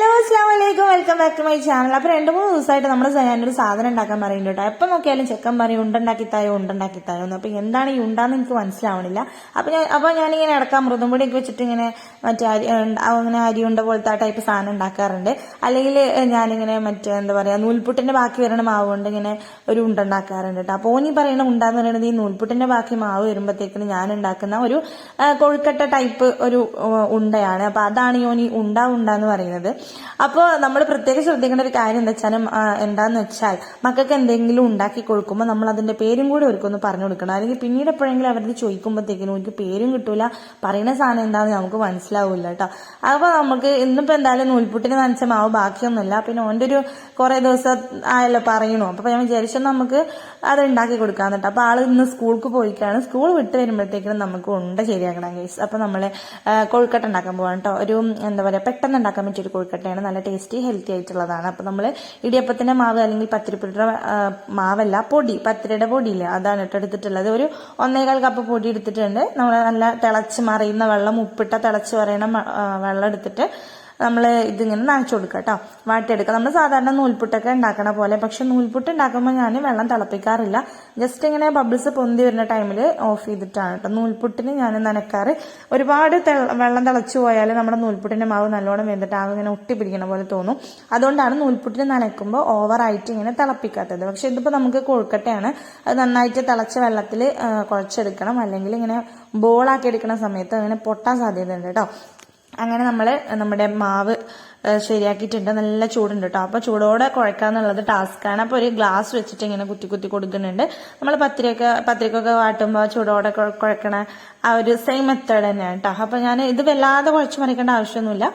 Hello അസ്ലാം വലൈക്കും welcome back to my channel അപ്പൊ രണ്ടു മൂന്ന് ദിവസമായിട്ട് നമ്മൾ ഞാനൊരു സാധനം ഉണ്ടാക്കാൻ പറയുന്നുണ്ട് കേട്ടോ. എപ്പോൾ നോക്കിയാലും ചെക്കൻ പറയും ഉണ്ടുണ്ടാക്കിത്തായോ തായോ ഉണ്ടാക്കി തായോ എന്ന്. അപ്പൊ എന്താണ് ഈ ഉണ്ടാന്ന് എനിക്ക് മനസ്സിലാവണില്ല. അപ്പൊ ഞാൻ അപ്പൊ ഞാനിങ്ങനെ ഇടക്കാൻ മൃദം പൊടിയൊക്കെ വെച്ചിട്ട് ഇങ്ങനെ മറ്റേ അരി അങ്ങനെ അരി ഉണ്ട പോലത്തെ ആ ടൈപ്പ് സാധനം ഉണ്ടാക്കാറുണ്ട്. അല്ലെങ്കിൽ ഞാനിങ്ങനെ മറ്റേ എന്താ പറയാ നൂൽപുട്ടിന്റെ ബാക്കി വരുന്ന മാവ് കൊണ്ട് ഇങ്ങനെ ഒരു ഉണ്ട ഉണ്ടാക്കാറുണ്ട് കേട്ടോ. അപ്പോൾ ഓനീ പറയുന്ന ഉണ്ടാന്ന് പറയുന്നത് ഈ നൂൽപുട്ടിന്റെ ബാക്കി മാവ് വരുമ്പോഴത്തേക്കിന് ഞാൻ ഉണ്ടാക്കുന്ന ഒരു കൊഴുക്കട്ട ടൈപ്പ് ഒരു ഉണ്ടയാണ്. അപ്പോൾ അതാണ് ഈ ഓനി ഉണ്ട എന്ന് പറയുന്നത്. അപ്പോൾ നമ്മൾ പ്രത്യേകം ശ്രദ്ധിക്കേണ്ട ഒരു കാര്യം എന്താ വെച്ചാൽ എന്താന്ന് വെച്ചാൽ മക്കൾക്ക് എന്തെങ്കിലും ഉണ്ടാക്കി കൊടുക്കുമ്പോൾ നമ്മൾ അതിന്റെ പേരും കൂടി അവർക്കൊന്ന് പറഞ്ഞു കൊടുക്കണം. അല്ലെങ്കിൽ പിന്നീട് എപ്പോഴെങ്കിലും അവരത് ചോദിക്കുമ്പോഴത്തേക്കിനും എനിക്ക് പേരും കിട്ടൂല പറയുന്ന സാധനം എന്താണെന്ന് നമുക്ക് മനസ്സിലാവില്ല കേട്ടോ അപ്പൊ നമുക്ക് ഇന്നിപ്പോ എന്തായാലും നൂൽപുട്ടിന് നനച്ച മാവ് ബാക്കിയൊന്നുമില്ല. പിന്നെ ഓന്റെ ഒരു കുറെ ദിവസം ആയല്ലോ പറയണു അപ്പൊ ഞാൻ വിചാരിച്ചു നമുക്ക് അത് ഉണ്ടാക്കി കൊടുക്കാന്ന് കേട്ടോ അപ്പൊ ആൾ ഇന്ന് സ്കൂൾക്ക് പോയിക്കാണ്. സ്കൂൾ വിട്ട് വരുമ്പോഴത്തേക്കും നമുക്ക് ഉണ്ട ശരിയാക്കണം ഗൈസ് അപ്പൊ നമ്മൾ കൊഴുക്കട്ട ഉണ്ടാക്കാൻ പോവാണ് കേട്ടോ ഒരു എന്താ പറയാ പെട്ടെന്ന് ഉണ്ടാക്കാൻ പറ്റിയ ഒരു കൊഴുക്കട്ടയാണ് നല്ല ടേസ്റ്റി ഹെൽത്തി ആയിട്ടുള്ളതാണ്. അപ്പൊ നമ്മൾ ഇടിയപ്പത്തിന്റെ മാവ് അല്ലെങ്കിൽ പത്തിരിപ്പൊടിയുടെ മാവല്ല പൊടി പത്തിരിയുടെ പൊടിയില്ല അതാണ് കേട്ടോ എടുത്തിട്ടുള്ളത്. ഒരു ഒന്നേകാൽ കപ്പ് പൊടി എടുത്തിട്ടുണ്ട്. നമ്മൾ നല്ല തിളച്ച് മറിയുന്ന വെള്ളം ഉപ്പിട്ട തിളച്ച് മറിയണ വെള്ളം എടുത്തിട്ട് നമ്മൾ ഇതിങ്ങനെ നനച്ചു കൊടുക്കുക കേട്ടോ. വാട്ടിയെടുക്കുക. നമ്മൾ സാധാരണ നൂൽപുട്ടൊക്കെ ഉണ്ടാക്കണ പോലെ. പക്ഷെ നൂൽപുട്ട് ഉണ്ടാക്കുമ്പോൾ ഞാൻ വെള്ളം തിളപ്പിക്കാറില്ല. ജസ്റ്റ് ഇങ്ങനെ ബബിൾസ് പൊന്തി വരുന്ന ടൈമിൽ ഓഫ് ചെയ്തിട്ടാണ് കേട്ടോ. നൂൽപുട്ടിന് ഞാൻ നനക്കാറ്. ഒരുപാട് വെള്ളം തിളച്ചു പോയാൽ നമ്മുടെ നൂൽപുട്ടിന്റെ മാവ് നല്ലോണം വെന്തിട്ട് ആകെ ഇങ്ങനെ ഒട്ടി പിടിക്കണ പോലെ തോന്നും. അതുകൊണ്ടാണ് നൂൽപുട്ടിന് നനക്കുമ്പോൾ ഓവറായിട്ട് ഇങ്ങനെ തിളപ്പിക്കാത്തത്. പക്ഷെ ഇതിപ്പോൾ നമുക്ക് കൊഴുക്കട്ടയാണ്. അത് നന്നായിട്ട് തിളച്ച വെള്ളത്തിൽ കുഴച്ചെടുക്കണം. അല്ലെങ്കിൽ ഇങ്ങനെ ബോളാക്കി എടുക്കുന്ന സമയത്ത് അങ്ങനെ പൊട്ടാൻ സാധ്യതയുണ്ട് കേട്ടോ. അങ്ങനെ നമ്മൾ നമ്മുടെ മാവ് ശരിയാക്കിയിട്ടുണ്ട്. നല്ല ചൂടുണ്ട് കേട്ടോ അപ്പൊ ചൂടോടെ കുഴക്കാന്നുള്ളത് ടാസ്ക്കാണ് അപ്പൊ ഒരു ഗ്ലാസ് വെച്ചിട്ട് ഇങ്ങനെ കുത്തി കുത്തി കൊടുക്കുന്നുണ്ട്. നമ്മൾ പത്തിരിയൊക്കെ പത്തിരിക്കൊക്കെ വാട്ടുമ്പോൾ ചൂടോടെ കുഴക്കണ ആ ഒരു സെയിം മെത്തേഡ് തന്നെയാണ് കേട്ടോ അപ്പൊ ഞാൻ ഇത് വല്ലാതെ കുഴച്ച് മറിക്കേണ്ട ആവശ്യമൊന്നുമില്ല.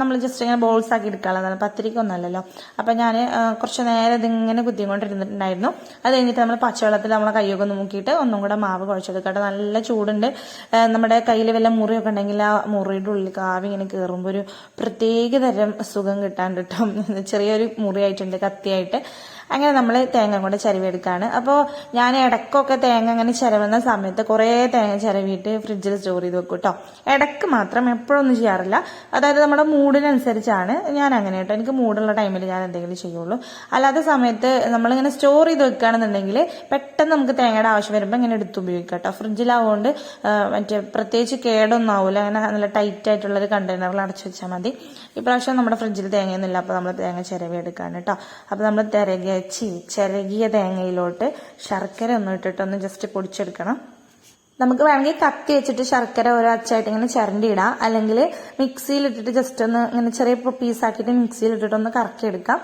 നമ്മൾ ജസ്റ്റ് ഇങ്ങനെ ബോൾസ് ആക്കി എടുക്കാനുള്ളതാണ് പത്തിരിക്കൊന്നല്ലല്ലോ. അപ്പോൾ ഞാൻ കുറച്ച് നേരം ഇതിങ്ങനെ കുത്തിക്കൊണ്ടിരുന്നിട്ടുണ്ടായിരുന്നു. അത് കഴിഞ്ഞിട്ട് നമ്മൾ പച്ചവെള്ളത്തിൽ നമ്മളെ കൈയൊക്കെ ഒന്ന് മുക്കിയിട്ട് ഒന്നും കൂടെ മാവ് കുഴച്ചെടുക്കട്ടെ. നല്ല ചൂടുണ്ട്. നമ്മുടെ കയ്യിൽ വല്ല മുറിയൊക്കെ ഉണ്ടെങ്കിൽ ആ മുറിയുടെ ഉള്ളിൽ കാവി ഇങ്ങനെ കയറുമ്പോൾ ഒരു പ്രത്യേക തരം സുഖം കിട്ടാൻ കിട്ടും. ചെറിയൊരു മുറിയായിട്ടുണ്ട് കത്തിയായിട്ട്. അങ്ങനെ നമ്മൾ തേങ്ങ കൊണ്ട് ചിരവിയെടുക്കുകയാണ് അപ്പോൾ ഞാൻ ഇടയ്ക്കൊക്കെ തേങ്ങ അങ്ങനെ ചിരവുന്ന സമയത്ത് കുറേ തേങ്ങ ചിരവിയിട്ട് ഫ്രിഡ്ജിൽ സ്റ്റോർ ചെയ്ത് വെക്കും കേട്ടോ ഇടയ്ക്ക് മാത്രം എപ്പോഴൊന്നും ചെയ്യാറില്ല. അതായത് നമ്മുടെ മൂഡിനനുസരിച്ചാണ് ഞാൻ അങ്ങനെ കേട്ടോ. എനിക്ക് മൂടുള്ള ടൈമിൽ ഞാൻ എന്തെങ്കിലും ചെയ്യുള്ളൂ. അല്ലാത്ത സമയത്ത് നമ്മളിങ്ങനെ സ്റ്റോർ ചെയ്ത് വെക്കുകയാണെന്നുണ്ടെങ്കിൽ പെട്ടെന്ന് നമുക്ക് തേങ്ങയുടെ ആവശ്യം വരുമ്പോൾ ഇങ്ങനെ എടുത്ത് ഉപയോഗിക്കാം കേട്ടോ ഫ്രിഡ്ജിലാവുകൊണ്ട് മറ്റേ പ്രത്യേകിച്ച് കേടൊന്നും ആവില്ല അങ്ങനെ നല്ല ടൈറ്റ് ആയിട്ടുള്ളൊരു കണ്ടെയ്നറിൽ അടച്ചു വെച്ചാൽ മതി. ഇപ്രാവശ്യം നമ്മുടെ ഫ്രിഡ്ജിൽ തേങ്ങയൊന്നുമില്ല. അപ്പോൾ നമ്മൾ തേങ്ങ ചിരവി എടുക്കാൻ കേട്ടോ അപ്പോൾ നമ്മൾ തിരകിയ ചി ചിരകിയ തേങ്ങയിലോട്ട് ശർക്കര ഒന്ന് ഇട്ടിട്ടൊന്ന് ജസ്റ്റ് പൊടിച്ചെടുക്കണം. നമുക്ക് വേണമെങ്കിൽ കത്തി വെച്ചിട്ട് ശർക്കര ഓരോ അച്ചായിട്ട് ഇങ്ങനെ ചിരണ്ടി ഇടാം അല്ലെങ്കിൽ മിക്സിയിൽ ഇട്ടിട്ട് ജസ്റ്റ് ഒന്ന് ഇങ്ങനെ ചെറിയ പീസാക്കിയിട്ട് മിക്സിയിൽ ഇട്ടിട്ട് ഒന്ന് കറക്കി എടുക്കാം.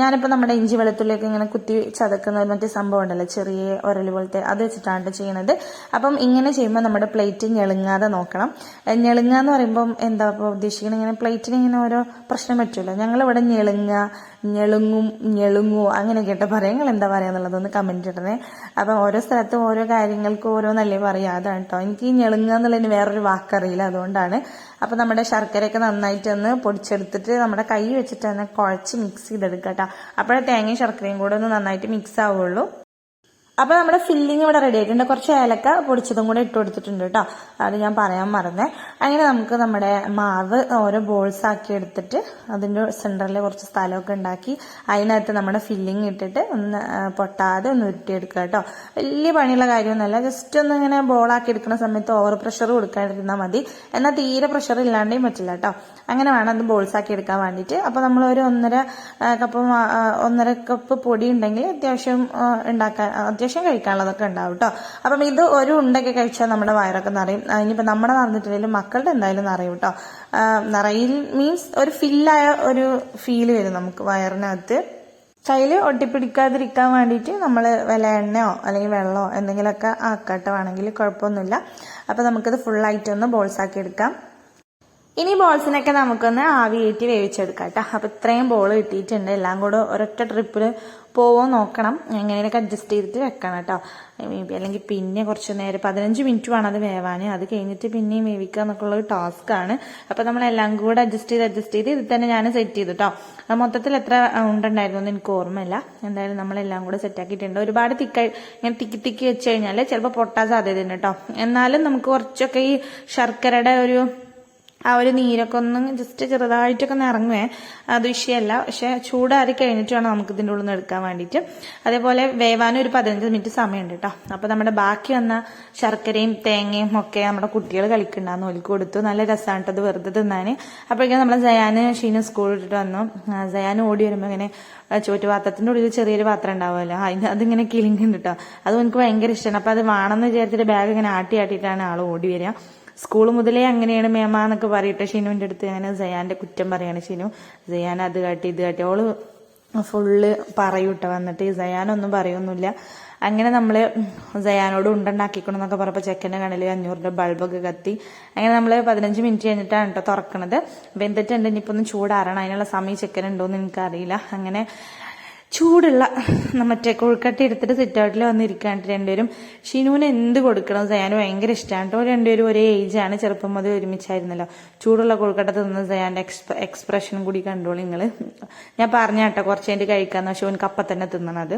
ഞാനിപ്പോൾ നമ്മുടെ ഇഞ്ചി വെളുത്തുള്ളിയൊക്കെ ഇങ്ങനെ കുത്തി ചതക്കുന്ന മറ്റേ സംഭവം ഉണ്ടല്ലോ ചെറിയ ഒരൽ പോലത്തെ അത് വെച്ചിട്ടാണ് ചെയ്യുന്നത് അപ്പം ഇങ്ങനെ ചെയ്യുമ്പോൾ നമ്മുടെ പ്ലേറ്റ് ഞെളുങ്ങാതെ നോക്കണം. ഞെളുങ്ങുക എന്ന് പറയുമ്പം എന്താ ഇപ്പോൾ ഉദ്ദേശിക്കുന്നത് ഇങ്ങനെ പ്ലേറ്റിന് ഇങ്ങനെ ഓരോ പ്രശ്നം പറ്റുമല്ലോ. ഞങ്ങളിവിടെ ഞെളുങ്ങുക ഞെളുങ്ങും ഞെളുങ്ങോ അങ്ങനെ കേട്ട പറയാം. നിങ്ങൾ എന്താ പറയുക എന്നുള്ളതൊന്ന് കമന്റ് ഇടണേ. അപ്പം ഓരോ സ്ഥലത്തും ഓരോ കാര്യങ്ങൾക്കും ഓരോന്നല്ലേ പറയാം. അതാണ് കേട്ടോ എനിക്ക് ഞെളുങ്ങുക എന്നുള്ളതിന് വേറൊരു വാക്കറിയില്ല അതുകൊണ്ടാണ്. അപ്പൊ നമ്മുടെ ശർക്കരയൊക്കെ നന്നായിട്ട് ഒന്ന് പൊടിച്ചെടുത്തിട്ട് നമ്മുടെ കൈ വെച്ചിട്ട് തന്നെ കുഴച്ച് മിക്സ് ചെയ്തെടുക്കുക കേട്ടോ അപ്പോഴേ തേങ്ങയും ശർക്കരയും കൂടെ ഒന്ന് നന്നായിട്ട് മിക്സ് ആവുള്ളൂ. അപ്പൊ നമ്മുടെ ഫില്ലിംഗ് ഇവിടെ റെഡി ആയിട്ടുണ്ട്. കുറച്ച് ഏലക്ക പൊടിച്ചതും കൂടെ ഇട്ട് കൊടുത്തിട്ടുണ്ട് കേട്ടോ. അത് ഞാൻ പറയാൻ മറന്നേ. അങ്ങനെ നമുക്ക് നമ്മുടെ മാവ് ഓരോ ബോൾസ് ആക്കി എടുത്തിട്ട് അതിന്റെ സെന്ററിൽ കുറച്ച് സ്ഥലമൊക്കെ ഉണ്ടാക്കി അതിനകത്ത് നമ്മുടെ ഫില്ലിംഗ് ഇട്ടിട്ട് ഒന്ന് പൊട്ടാതെ ഒന്ന് ഉരുട്ടിയെടുക്കുക കേട്ടോ. വലിയ പണിയുള്ള കാര്യമൊന്നുമല്ല. ജസ്റ്റ് ഒന്ന് ഇങ്ങനെ ബോളാക്കി എടുക്കുന്ന സമയത്ത് ഓവർ പ്രഷർ കൊടുക്കാതിരുന്നാൽ മതി. എന്നാൽ തീരെ പ്രഷർ ഇല്ലാണ്ടേ പറ്റില്ല കേട്ടോ. അങ്ങനെ വേണം അത് ബോൾസ് ആക്കി എടുക്കാൻ വേണ്ടിയിട്ട്. അപ്പൊ നമ്മൾ ഒരു ഒന്നര കപ്പ് ഒന്നര കപ്പ് പൊടി ഉണ്ടെങ്കിൽ അത്യാവശ്യം ഉണ്ടാക്കാൻ അത്യാവശ്യം കഴിക്കാനുള്ളതൊക്കെ ഉണ്ടാവും കേട്ടോ അപ്പം ഇത് ഒരു ഉണ്ടൊക്കെ കഴിച്ചാൽ നമ്മുടെ വയറൊക്കെ നിറയും. ഇനിയിപ്പോൾ നമ്മുടെ നിറഞ്ഞിട്ടില്ലെങ്കിലും മക്കളുടെ എന്തായാലും നിറയും കേട്ടോ നിറയിൽ മീൻസ് ഒരു ഫില്ലായ ഒരു ഫീൽ വരും നമുക്ക് വയറിനകത്ത്. കയ്യിൽ ഒട്ടിപ്പിടിക്കാതിരിക്കാൻ വേണ്ടിയിട്ട് നമ്മൾ വില എണ്ണയോ അല്ലെങ്കിൽ വെള്ളമോ എന്തെങ്കിലുമൊക്കെ ആക്കട്ടെ വേണമെങ്കിൽ കുഴപ്പമൊന്നുമില്ല. അപ്പോൾ നമുക്കിത് ഫുള്ളായിട്ടൊന്ന് ബോൾസാക്കി എടുക്കാം. ഇനി ബോൾസിനൊക്കെ നമുക്കൊന്ന് ആവി കയറ്റി വേവിച്ചെടുക്കാം കേട്ടോ. അപ്പം ഇത്രയും ബോൾ കിട്ടിയിട്ടുണ്ട്. എല്ലാം കൂടെ ഒരൊറ്റ ട്രിപ്പിൽ പോവോ നോക്കണം. എങ്ങനെയൊക്കെ അഡ്ജസ്റ്റ് ചെയ്തിട്ട് വെക്കണം കേട്ടോ. അല്ലെങ്കിൽ പിന്നെ കുറച്ച് നേരം പതിനഞ്ച് മിനിറ്റ് വേണം അത് വേവാൻ. അത് കഴിഞ്ഞിട്ട് പിന്നെയും വേവിക്കുക എന്നൊക്കെയുള്ള ഒരു ടാസ്ക് ആണ്. അപ്പൊ നമ്മളെല്ലാം കൂടെ അഡ്ജസ്റ്റ് ചെയ്ത് അഡ്ജസ്റ്റ് ചെയ്ത് ഇത് തന്നെ ഞാൻ സെറ്റ് ചെയ്തു കേട്ടോ. മൊത്തത്തിൽ എത്ര ഉണ്ടുണ്ടായിരുന്നു എന്ന് എനിക്ക് ഓർമ്മയില്ല. എന്തായാലും നമ്മളെല്ലാം കൂടെ സെറ്റ് ആക്കിയിട്ടുണ്ട്. ഒരുപാട് തിക്കായി ഇങ്ങനെ തിക്കി തിക്കി വെച്ച് കഴിഞ്ഞാൽ ചിലപ്പോൾ പൊട്ടാൻ സാധ്യതയുണ്ട് കേട്ടോ. എന്നാലും നമുക്ക് കുറച്ചൊക്കെ ഈ ശർക്കരയുടെ ഒരു ആ ഒരു നീരൊക്കെ ഒന്ന് ജസ്റ്റ് ചെറുതായിട്ടൊക്കെ ഒന്ന് ഇറങ്ങുവേ. അത് വിഷയമല്ല. പക്ഷെ ചൂടാറി കഴിഞ്ഞിട്ട് വേണം നമുക്ക് ഇതിന്റെ ഉള്ളിൽ നിന്ന് എടുക്കാൻ വേണ്ടിയിട്ട്. അതേപോലെ വേവാനും ഒരു പതിനഞ്ച് മിനിറ്റ് സമയമുണ്ട് കേട്ടോ. അപ്പോൾ നമ്മുടെ ബാക്കി വന്ന ശർക്കരയും തേങ്ങയും ഒക്കെ നമ്മുടെ കുട്ടികൾ കളിക്കുന്നുണ്ടായിരുന്നു. ഒലിക്ക് കൊടുത്തു. നല്ല രസമാണ് അത് വെറുതെ തിന്നാൻ. അപ്പോഴേക്കും നമ്മളെ ജയാന് ഷീന സ്കൂളിൽ ഇട്ടിട്ട് വന്നു. ജയാൻ ഓടി വരുമ്പോൾ ഇങ്ങനെ ചോറ്റ് പാത്രത്തിന്റെ ഉള്ളിൽ ചെറിയൊരു പാത്രം ഉണ്ടാവുമല്ലോ. അതിന് അതിങ്ങനെ കിളിങ്ങുന്നുണ്ട് കേട്ടോ. അത് എനിക്ക് ഭയങ്കര ഇഷ്ടമാണ്. അപ്പോൾ അത് വേണമെന്ന് വിചാരിച്ചിട്ട് ബാഗ് ഇങ്ങനെ ആട്ടി ആട്ടിയിട്ടാണ് ആൾ ഓടി വരിക. സ്കൂൾ മുതലേ അങ്ങനെയാണ് മേമ എന്നൊക്കെ പറയട്ടെ. ഷിനുവിന്റെ അടുത്ത് അങ്ങനെ സയാന്റെ കുറ്റം പറയാണ് ഷിനു. സയാൻ അത് കാട്ടി ഇത് കാട്ടി. അവൾ ഫുള്ള് പറയൂട്ട. വന്നിട്ട് ഒന്നും പറയൊന്നുമില്ല. അങ്ങനെ നമ്മൾ സയാനോട് ഉണ്ടുണ്ടാക്കിക്കണം എന്നൊക്കെ പറഞ്ഞപ്പോൾ ചെക്കന്റെ കണ്ണിൽ അഞ്ഞൂറിന്റെ ബൾബൊക്കെ കത്തി. അങ്ങനെ നമ്മൾ പതിനഞ്ച് മിനിറ്റ് കഴിഞ്ഞിട്ടാണ് കേട്ടോ തുറക്കണത്. വെന്തിട്ടുണ്ട്. ഇനിയിപ്പോൾ ഒന്ന് ചൂടാറണം. അതിനുള്ള സമയം ചെക്കൻ ഉണ്ടോയെന്ന് എനിക്കറിയില്ല. അങ്ങനെ ചൂടുള്ള മറ്റേ കൊഴുക്കട്ട എടുത്തിട്ട് സിറ്റൗട്ടിൽ വന്നിരിക്കാണ്ട് രണ്ടുപേരും. ഷിനുവിന് എന്ത് കൊടുക്കണം സയാന് ഭയങ്കര ഇഷ്ടമാണ് കേട്ടോ രണ്ടുപേരും ഒരേ ഏജാണ് ചെറുപ്പം മുതൽ ഒരുമിച്ചായിരുന്നല്ലോ. ചൂടുള്ള കൊഴുക്കട്ട തിന്ന സയാന്റെ എക്സ്പ എക്സ്പ്രഷൻ കൂടി കണ്ടോളൂ നിങ്ങൾ ഞാൻ പറഞ്ഞ കേട്ടോ കുറച്ച് കഴിഞ്ഞിട്ട് കഴിക്കാന്ന്. പക്ഷെ ഓൻ കപ്പ തന്നെ തിന്നണത്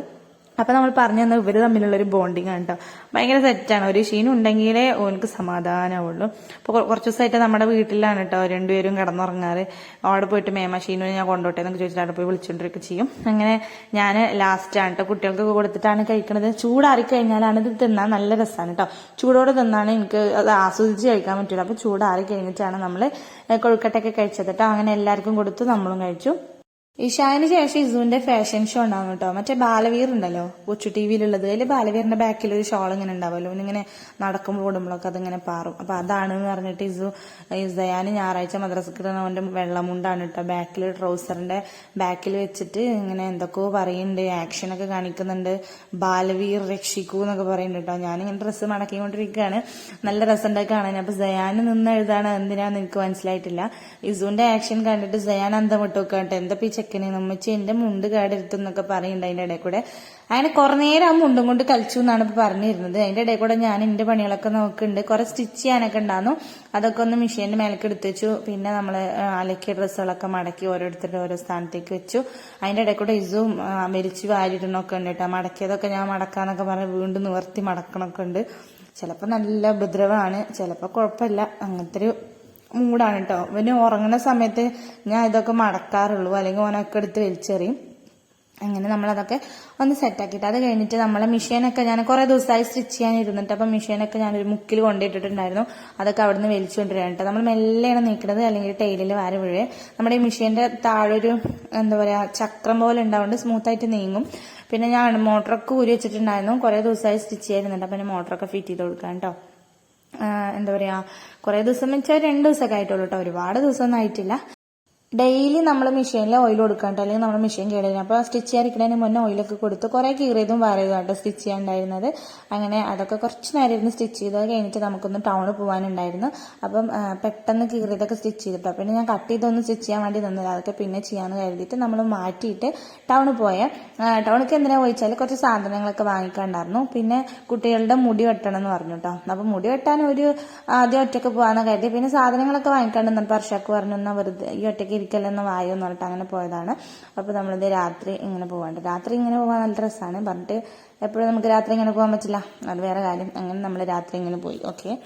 അപ്പൊ നമ്മൾ പറഞ്ഞു തന്ന ഇവർ തമ്മിലുള്ള ഒരു ബോണ്ടിങ് ആണ് കേട്ടോ ഭയങ്കര സെറ്റാണ് ഒരു ഷീൻ ഉണ്ടെങ്കിലേ ഓനക്ക് സമാധാനമുള്ളൂ അപ്പൊ കൊ- കുറച്ച് ദിവസമായിട്ട് നമ്മുടെ വീട്ടിലാണ് കേട്ടോ രണ്ടുപേരും കിടന്നുറങ്ങാറ്. അവിടെ പോയിട്ട് മേമ ഷീനുവിനെ ഞാൻ കൊണ്ടോട്ടെ എന്നൊക്കെ ചോദിച്ചിട്ട് അവിടെ പോയി വിളിച്ചോണ്ടൊക്കെ ചെയ്യും. അങ്ങനെ ഞാൻ ലാസ്റ്റ് ആണ് കേട്ടോ കുട്ടികൾക്ക് കൊടുത്തിട്ടാണ് കഴിക്കണത്. ചൂടാറി കഴിഞ്ഞാലാണ് ഇത് തിന്നാൻ നല്ല രസമാണ് കേട്ടോ ചൂടോടെ തിന്നാണ് എനിക്ക് അത് ആസ്വദിച്ച് കഴിക്കാൻ പറ്റുള്ളൂ അപ്പൊ ചൂടാറി കഴിഞ്ഞിട്ടാണ് നമ്മൾ കൊഴുക്കട്ടയൊക്കെ കഴിച്ചത് കേട്ടോ അങ്ങനെ എല്ലാവർക്കും കൊടുത്ത് നമ്മളും കഴിച്ചു. ഇഷാന് ശേഷം ഇസുവിന്റെ ഫാഷൻ ഷോ ഉണ്ടാവും കേട്ടോ. മറ്റേ ബാലവീർ ഉണ്ടല്ലോ കൊച്ചു ടി വിയിലുള്ളത് അതിൽ ബാലവീറിന്റെ ബാക്കിൽ ഒരു ഷോൾ ഇങ്ങനെ ഉണ്ടാവുമല്ലോ. ഇങ്ങനെ നടക്കുമ്പോൾ ഓടുമ്പോഴൊക്കെ അതിങ്ങനെ പാറും. അപ്പൊ അതാണ് എന്ന് പറഞ്ഞിട്ട് ഇസു ഇസയാന് ഞായറാഴ്ച മദ്രസക്ക് അവന്റെ വെള്ളമുണ്ടാണ് കേട്ടോ. ബാക്കിൽ ട്രൗസറിന്റെ ബാക്കിൽ വെച്ചിട്ട് ഇങ്ങനെ എന്തൊക്കെയോ പറയുന്നുണ്ട്. ആക്ഷൻ ഒക്കെ കാണിക്കുന്നുണ്ട്. ബാലവീർ രക്ഷിക്കൂ എന്നൊക്കെ പറയുന്നുണ്ട് കേട്ടോ. ഞാനിങ്ങനെ ഡ്രസ്സ് മടക്കിക്കൊണ്ടിരിക്കുകയാണ്. നല്ല രസമുണ്ട് കാണാൻ. അപ്പൊ സയാന് നിന്ന് എഴുതാണ് എന്തിനാന്ന് എനിക്ക് മനസ്സിലായിട്ടില്ല. ഇസുവിന്റെ ആക്ഷൻ കണ്ടിട്ട് സയാൻ അന്തം വിട്ടു എന്താ ഈ ചെക്കനെ നമ്മച്ചി എന്റെ മുണ്ട് കേടെടുത്തു എന്നൊക്കെ പറയുന്നുണ്ട് അതിന്റെ ഇടയിൽ കൂടെ. അങ്ങനെ കുറെ നേരം ആ മുണ്ടും കൊണ്ട് കളിച്ചു എന്നാണ് ഇപ്പൊ പറഞ്ഞിരുന്നത്. അതിന്റെ ഇടയിൽ കൂടെ ഞാൻ എന്റെ പണികളൊക്കെ നോക്കുന്നുണ്ട്. കുറെ സ്റ്റിച്ച് ചെയ്യാനൊക്കെ ഉണ്ടായിരുന്നു. അതൊക്കെ ഒന്ന് മെഷീന്റെ മേലേക്ക് എടുത്ത് വെച്ചു. പിന്നെ നമ്മൾ അലക്കിയ ഡ്രസ്സുകളൊക്കെ മടക്കി ഓരോരുത്തരുടെ ഓരോ സ്ഥാനത്തേക്ക് വെച്ചു. അതിന്റെ ഇടയിൽ കൂടെ ഇസും വലിച്ചു വാരിടണമൊക്കെ ഉണ്ട് കേട്ടോ. മടക്കിയതൊക്കെ ഞാൻ മടക്കാന്നൊക്കെ പറഞ്ഞ് വീണ്ടും നിവർത്തി മടക്കണമൊക്കെ ഉണ്ട്. ചിലപ്പോൾ നല്ല ഉപദ്രവമാണ്. ചിലപ്പോൾ കുഴപ്പമില്ല. അങ്ങനത്തെ ഒരു മൂടാണ് കേട്ടോ ഇവന് ഉറങ്ങുന്ന സമയത്ത് ഞാൻ ഇതൊക്കെ മടക്കാറുള്ളൂ. അല്ലെങ്കിൽ ഓനൊക്കെ എടുത്ത് വലിച്ചെറിയും. അങ്ങനെ നമ്മളതൊക്കെ ഒന്ന് സെറ്റാക്കിയിട്ട് അത് കഴിഞ്ഞിട്ട് നമ്മളെ മെഷീനൊക്കെ ഞാൻ കുറേ ദിവസമായി സ്റ്റിച്ച് ചെയ്യാൻ ഇരുന്നിട്ട് അപ്പം ഞാൻ ഒരു മുക്കിൽ കൊണ്ടിട്ടിട്ടുണ്ടായിരുന്നു അതൊക്കെ അവിടെ നിന്ന് വലിച്ചുകൊണ്ടിരിക്കുകയാണ് കേട്ടോ നമ്മൾ മെല്ലെയാണ് നീക്കുന്നത് അല്ലെങ്കിൽ ടൈലിൽ വാര വീഴേ നമ്മുടെ ഈ മെഷീന്റെ താഴൊരു എന്താ പറയുക ചക്രം പോലെ ഉണ്ടാവുകൊണ്ട് സ്മൂത്തായിട്ട് നീങ്ങും. പിന്നെ ഞാൻ മോട്ടറൊക്കെ ഊരി വെച്ചിട്ടുണ്ടായിരുന്നു. കുറേ ദിവസമായി സ്റ്റിച്ച് ചെയ്യാനിരുന്നുണ്ട് അപ്പം പിന്നെ മോട്ടറൊക്കെ ഫിറ്റ് ചെയ്ത് കൊടുക്കാം കേട്ടോ എന്താ പറയാ കുറെ ദിവസം വെച്ചാൽ രണ്ട് ദിവസമൊക്കെ ആയിട്ടുള്ളൂ കേട്ടോ ഒരുപാട് ദിവസമൊന്നും ആയിട്ടില്ല. ഡെയിലി നമ്മൾ മെഷീനിൽ ഓയിൽ കൊടുക്കാണ്ട് അല്ലെങ്കിൽ നമ്മുടെ മെഷീൻ കേടായിരുന്നു അപ്പോൾ സ്റ്റിച്ച് ചെയ്യാതിരിക്കുന്നതിന് മുന്നേ ഓയിലൊക്കെ കൊടുത്ത് കുറേ കീറിയതും വരയുക കേട്ടോ സ്റ്റിച്ച് ചെയ്യാണ്ടായിരുന്നത്. അങ്ങനെ അതൊക്കെ കുറച്ച് നേരം ഇരുന്ന് സ്റ്റിച്ച് ചെയ്ത് കഴിഞ്ഞിട്ട് നമുക്കൊന്ന് ടൗണിൽ പോകാനുണ്ടായിരുന്നു അപ്പം പെട്ടെന്ന് കീറിയതൊക്കെ സ്റ്റിച്ച് ചെയ്തിട്ടോ. പിന്നെ ഞാൻ കട്ട് ചെയ്തൊന്ന് സ്റ്റിച്ച് ചെയ്യാൻ വേണ്ടി നിന്നില്ല അതൊക്കെ പിന്നെ ചെയ്യാമെന്ന് കരുതിയിട്ട് നമ്മൾ മാറ്റിയിട്ട് ടൗണിൽ പോയ. ടൗണിലേക്ക് എന്തിനാ പോയിച്ചാൽ കുറച്ച് സാധനങ്ങളൊക്കെ വാങ്ങിക്കാണ്ടായിരുന്നു. പിന്നെ കുട്ടികളുടെ മുടി വെട്ടണം എന്ന് പറഞ്ഞു കേട്ടോ അപ്പം മുടി വെട്ടാൻ ഒരു ആദ്യം ഒറ്റയ്ക്ക് പോകാമെന്ന് കരുതി. പിന്നെ സാധനങ്ങളൊക്കെ വാങ്ങിക്കാണ്ടെന്ന് അർഷാക്ക് പറഞ്ഞു എന്നാൽ വെറുതെ ഈ ഒറ്റയ്ക്ക് ഇരിക്കല്ലെന്ന് വായോ എന്ന് പറഞ്ഞിട്ട് അങ്ങനെ പോയതാണ്. അപ്പോൾ നമ്മളിത് രാത്രി ഇങ്ങനെ പോകാണ്ട് രാത്രി ഇങ്ങനെ പോകാൻ നല്ല രസമാണ് പറഞ്ഞിട്ട് എപ്പോഴും നമുക്ക് രാത്രി ഇങ്ങനെ പോകാൻ പറ്റില്ല. അത് വേറെ കാര്യം. അങ്ങനെ നമ്മൾ രാത്രി ഇങ്ങനെ പോയി. ഓക്കെ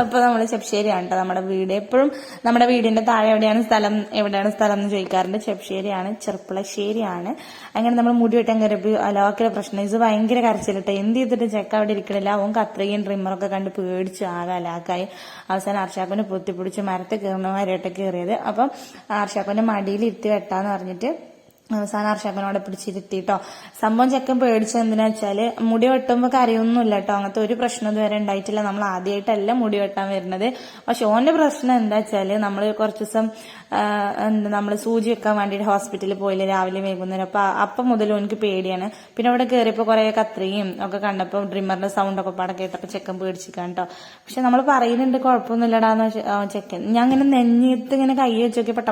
അപ്പോൾ നമ്മൾ ചെപ്ഷേരിയാണ് കേട്ടോ നമ്മുടെ വീട്. എപ്പോഴും നമ്മുടെ വീടിന്റെ താഴെ എവിടെയാണ് സ്ഥലം എവിടെയാണ് സ്ഥലം എന്ന് ചോദിക്കാറുണ്ട്. ചെപ്ഷേരിയാണ് ചെറുപ്പളശ്ശേരിയാണ് അങ്ങനെ നമ്മൾ മുടി വെട്ടാൻ കയറിയപ്പോൾ അലോക്കിലെ പ്രശ്നം. ഇത് ഭയങ്കര കരച്ചിലിട്ട്. എന്ത് ചെയ്തിട്ട് ചെക്ക അവിടെ ഇരിക്കണില്ല. അവൻ കത്രികയും ട്രിമ്മറൊക്കെ കണ്ട് പേടിച്ച്. ആകെ അലാക്കായി. അവസാനം ആർഷാക്കോനെ പൊത്തിപ്പിടിച്ച് മരത്തിൽ കയറുന്നവരായിട്ട് കയറിയത്. അപ്പം ആർഷാക്കോന്റെ മടിയിൽ ഇരുത്തി വെട്ടാന്ന് പറഞ്ഞിട്ട് അവസാനം അർഷകനോടെ പിടിച്ചിരുത്തിട്ടോ. സംഭവം ചെക്കൻ പേടിച്ചത് എന്തിനാ വെച്ചാൽ മുടി വെട്ടുമ്പോ കരയൊന്നുമില്ല കേട്ടോ അങ്ങനത്തെ ഒരു പ്രശ്നം ഇതുവരെ ഉണ്ടായിട്ടില്ല. നമ്മൾ ആദ്യമായിട്ടല്ല മുടി വെട്ടാൻ വരുന്നത്. പക്ഷെ ഓന്റെ പ്രശ്നം എന്താ വെച്ചാൽ നമ്മൾ കുറച്ച് ദിവസം എന്താ നമ്മൾ സൂചി വെക്കാൻ വേണ്ടിയിട്ട് ഹോസ്പിറ്റലിൽ പോയില്ല രാവിലെ വൈകുന്നേരം. അപ്പൊ അപ്പം മുതൽ എനിക്ക് പേടിയാണ്. പിന്നെ അവിടെ കയറിയപ്പോ കുറെ കത്രിയും ഒക്കെ കണ്ടപ്പോ ഡ്രിമ്മറിന്റെ സൗണ്ട് ഒക്കെ പാടെ കേട്ടപ്പോ ചെക്കൻ പേടിച്ചിരിക്കാൻ കേട്ടോ പക്ഷെ നമ്മൾ പറയുന്നുണ്ട് കുഴപ്പമൊന്നുമില്ലടാന്ന് ചെക്കൻ. ഞാൻ ഇങ്ങനെ നെഞ്ഞിട്ട് ഇങ്ങനെ കൈ വെച്ച് നോക്കി പെട്ട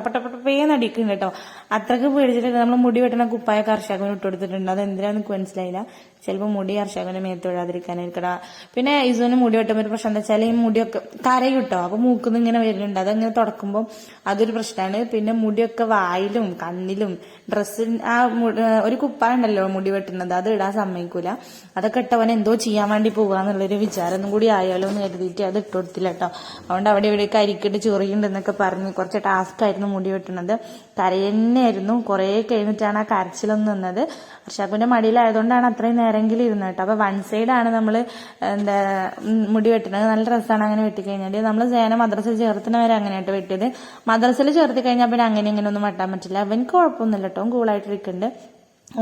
നടിക്കുന്നുണ്ട് കേട്ടോ. അത്രയ്ക്ക് പേടിച്ചിട്ട് നമ്മൾ മുടി വെട്ടണ കുപ്പായ കർഷകന് ഇട്ടുകൊടുത്തിട്ടുണ്ട് അത് എന്തിനാന്ന് എനിക്ക് മനസ്സിലായില്ല. ചിലപ്പോൾ മുടി അർഷകന് മേത്ത് വിഴാതിരിക്കാനായിരിക്കട. പിന്നെ ഇസുവിന് മുടി വെട്ടുമ്പോൾ ഒരു പ്രശ്നം എന്താ വെച്ചാൽ ഈ മുടിയൊക്കെ കരയും കിട്ടോ അപ്പൊ മൂക്കുന്ന് ഇങ്ങനെ വരുന്നുണ്ട്. അതങ്ങനെ തുടക്കുമ്പോൾ അതൊരു പ്രശ്നമാണ് പിന്നെ മുടിയൊക്കെ വായിലും കണ്ണിലും ഡ്രസ്സിൽ ആ ഒരു കുപ്പായുണ്ടല്ലോ മുടി വെട്ടുന്നത്. അത് ഇടാൻ സമ്മതിക്കൂല. അതൊക്കെ ഇട്ടവൻ എന്തോ ചെയ്യാൻ വേണ്ടി പോകാന്നുള്ളൊരു വിചാരം കൂടി ആയാലോ എന്ന് കരുതിയിട്ട് അത് ഇട്ട് കൊടുത്തില്ല കേട്ടോ അതുകൊണ്ട് അവിടെ ഇവിടെ കരിക്കിട്ട് ചൊറിയുണ്ടെന്നൊക്കെ പറഞ്ഞ് കുറച്ച് ടാസ്ക് ആയിരുന്നു മുടി വെട്ടുന്നത്. കരയന്നെയായിരുന്നു. കുറേ കഴിഞ്ഞിട്ടാണ് ആ കരച്ചിലൊന്നും നിന്നത്. ഹർഷാക്കുവിന്റെ മടിയിലായതുകൊണ്ടാണ് അത്രയും നേരെങ്കിലും ഇരുന്ന് കേട്ടോ. അപ്പൊ വൺ സൈഡാണ് നമ്മൾ എന്താ മുടി വെട്ടുന്നത്. നല്ല രസമാണ് അങ്ങനെ വെട്ടിക്കഴിഞ്ഞാൽ നമ്മൾ സേന മദ്രസ്സിൽ ചേർത്തുന്ന വരെ അങ്ങനെയായിട്ട് വെട്ടിയത്. മദ്രസ്സിൽ ചേർത്തി കഴിഞ്ഞാൽ പിന്നെ അങ്ങനെ ഇങ്ങനെ ഒന്നും വെട്ടാൻ പറ്റില്ല. അവനക്ക് കുഴപ്പമൊന്നുമില്ല കേട്ടോ. കൂളായിട്ടിരിക്കുന്നുണ്ട്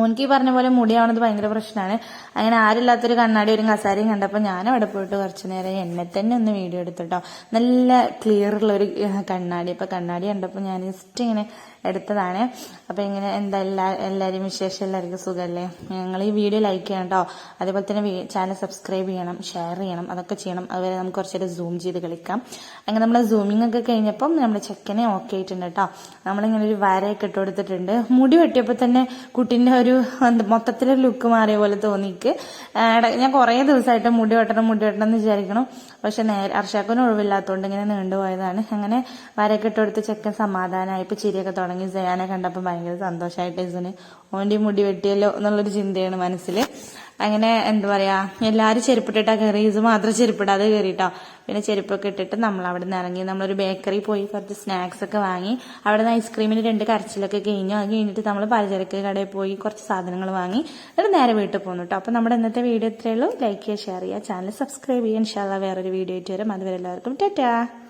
ഓനിക്ക് ഈ പറഞ്ഞ പോലെ മുടിയാവണത് ഭയങ്കര പ്രശ്നമാണ്. അങ്ങനെ ആരില്ലാത്തൊരു കണ്ണാടി ഒരു കസാരയും കണ്ടപ്പോൾ ഞാൻ അവിടെ പോയിട്ട് കുറച്ചു നേരം എന്നെ തന്നെ ഒന്ന് വീഡിയോ എടുത്തിട്ടോ നല്ല ക്ലിയർ ഉള്ള ഒരു കണ്ണാടി. അപ്പൊ കണ്ണാടി കണ്ടപ്പോൾ ഞാൻ ജസ്റ്റ് ഇങ്ങനെ എടുത്തതാണ്. അപ്പൊ ഇങ്ങനെ എന്താ എല്ലാ എല്ലാവരും വിശേഷം എല്ലാവർക്കും സുഖമല്ലേ ഞങ്ങൾ ഈ വീഡിയോ ലൈക്ക് ചെയ്യണം കേട്ടോ അതേപോലെ തന്നെ ചാനൽ സബ്സ്ക്രൈബ് ചെയ്യണം ഷെയർ ചെയ്യണം അതൊക്കെ ചെയ്യണം. അതുവരെ നമുക്ക് കുറച്ചേരം സൂം ചെയ്ത് കളിക്കാം. അങ്ങനെ നമ്മൾ സൂമിംഗ് ഒക്കെ കഴിഞ്ഞപ്പം നമ്മുടെ ചെക്കനെ ഓക്കെ ആയിട്ടുണ്ട് കേട്ടോ നമ്മളിങ്ങനെ ഒരു വരയൊക്കെ ഇട്ട് കൊടുത്തിട്ടുണ്ട്. മുടി വെട്ടിയപ്പോൾ തന്നെ കുട്ടീന്റെ ഒരു മൊത്തത്തിലൊരു ലുക്ക് മാറിയ പോലെ തോന്നിക്ക് ഞാൻ കുറേ ദിവസമായിട്ട് മുടി വെട്ടണം മുടി വെട്ടണം എന്ന് വിചാരിക്കണം. പക്ഷെ നേരെ അർഷാക്കിന് ഒഴിവില്ലാത്തതുകൊണ്ട് ഇങ്ങനെ നീണ്ടുപോയതാണ് അങ്ങനെ വരയൊക്കെ ഇട്ടെടുത്ത് ചെക്കൻ സമാധാനമായി ഇപ്പൊ ചിരിയൊക്കെ തുടങ്ങി. ജയാനെ കണ്ടപ്പോൾ ഭയങ്കര സന്തോഷമായിട്ട് ഇസിന് ഓന്റെ മുടി വെട്ടിയല്ലോ എന്നുള്ളൊരു ചിന്തയാണ് മനസ്സിൽ അങ്ങനെ എന്താ പറയാ എല്ലാരും ചെരുപ്പിട്ടാ കയറി ഇത് മാത്രം ചെരുപ്പിടാതെ കയറിട്ടോ പിന്നെ ചെരുപ്പൊക്കെ ഇട്ടിട്ട് നമ്മൾ അവിടെ നിന്ന് ഇറങ്ങി. നമ്മളൊരു ബേക്കറി പോയി കുറച്ച് സ്നാക്സ് ഒക്കെ വാങ്ങി. അവിടെ നിന്ന് ഐസ്ക്രീമിന് രണ്ട് കരച്ചിലൊക്കെ കഴിഞ്ഞു. അത് കഴിഞ്ഞിട്ട് നമ്മൾ പലചരക്ക് കടയിൽ പോയി കുറച്ച് സാധനങ്ങൾ വാങ്ങി. എന്നിട്ട് നേരെ വീട്ടിൽ പോന്നു കേട്ടോ അപ്പോൾ നമ്മുടെ ഇന്നത്തെ വീഡിയോ ഇത്രയേ ഉള്ളൂ. ലൈക്ക് ചെയ്യുക ഷെയർ ചെയ്യുക. ചാനൽ സബ്സ്ക്രൈബ് ചെയ്യുക. ഇൻഷാല്ല വേറൊരു വീഡിയോ ആയിട്ട് വരും. അതുവരെ എല്ലാവർക്കും ടാറ്റാ.